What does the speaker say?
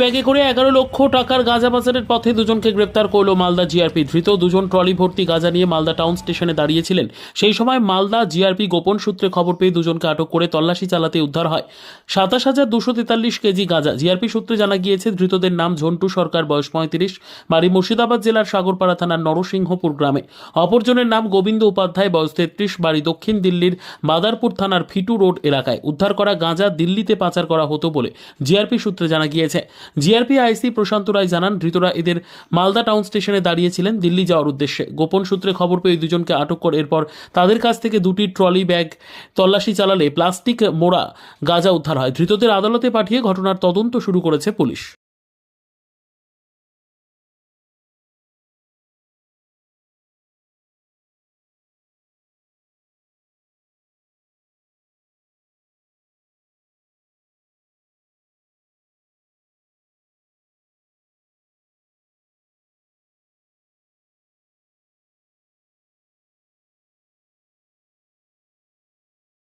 ব্যাগে করে এগারো লক্ষ টাকার গাঁজা পাচারের পথে দুজনকে গ্রেপ্তার করল মালদা জিআরপি। ধৃত দুজন ট্রলি ভর্তি গাঁজা নিয়ে মালদা টাউন স্টেশনে দাঁড়িয়েছিলেন। সেই সময় মালদা জিআরপি গোপন সূত্রে খবর পেয়ে দুজনকে আটক করে তল্লাশি চালাতে উদ্ধার হয়। সাতাশ হাজার দুশো তেতাল্লিশ কেজি গাঁজা। জিআরপি সূত্রে জানা গিয়েছে, ধৃতদের নাম ঝন্টু সরকার, বয়স পঁয়ত্রিশ, বাড়ি মুর্শিদাবাদ জেলার সাগরপাড়া থানার নরসিংহপুর গ্রামে। অপরজনের নাম গোবিন্দ উপাধ্যায়, বয়স তেত্রিশ, বাড়ি দক্ষিণ দিল্লির বাদারপুর থানার ফিটু রোড এলাকায়। উদ্ধার করা গাঁজা দিল্লিতে পাচার করা হতো বলে জিআরপি সূত্রে জানা গিয়েছে। জিআরপি আইসি প্রশান্ত রায় জানান, ধৃতরা এদের মালদা টাউন স্টেশনে দাঁড়িয়েছিলেন দিল্লি যাওয়ার উদ্দেশ্যে। গোপন সূত্রে খবর পেয়ে দুজনকে আটক করে এরপর তাদের কাছ থেকে দুটি ট্রলি ব্যাগ তল্লাশি চালালে প্লাস্টিক মোড়া গাঁজা উদ্ধার হয়। ধৃতদের আদালতে পাঠিয়ে ঘটনার তদন্ত শুরু করেছে পুলিশ।